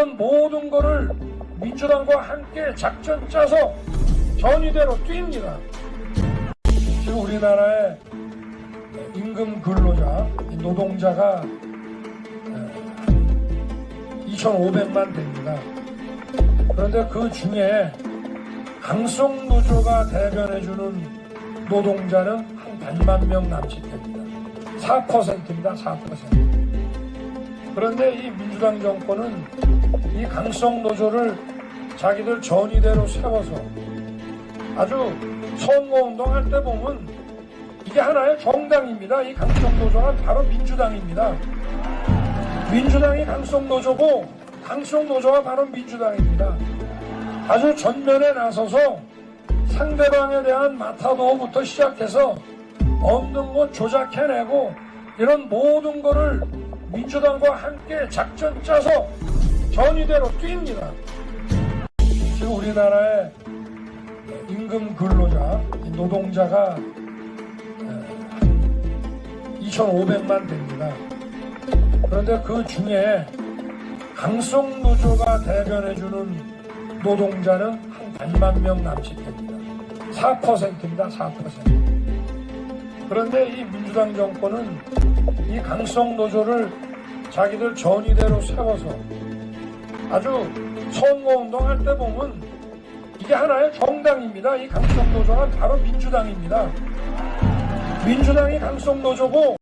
이런 모든 거를 민주당과 함께 작전 짜서 전의대로 뜁니다. 지금 우리나라의 임금 근로자, 이 노동자가 2,500만 됩니다. 그런데 그 중에 강성 노조가 대변해주는 노동자는 한 100만 명 남짓 됩니다. 4%입니다. 4%. 그런데 이 민주당 정권은 이 강성 노조를 자기들 전의대로 세워서 아주 선거운동 할 때 보면 이게 하나의 정당입니다. 이 강성 노조가 바로 민주당입니다. 민주당이 강성 노조고 강성 노조가 바로 민주당입니다. 아주 전면에 나서서 상대방에 대한 마타도부터 시작해서 없는 것 조작해내고 이런 모든 거를 민주당과 함께 작전 짜서 전의대로 뜁니다. 지금 우리나라의 임금 근로자, 이 노동자가 2,500만 됩니다. 그런데 그 중에 강성 노조가 대변해주는 노동자는 한 100만 명 남짓 됩니다. 4%입니다. 4%. 그런데 이 민주당 정권은 이 강성 노조를 자기들 전의대로 세워서 아주 선거운동 할 때 보면 이게 하나의 정당입니다. 이 강성 노조가 바로 민주당입니다. 민주당이 강성 노조고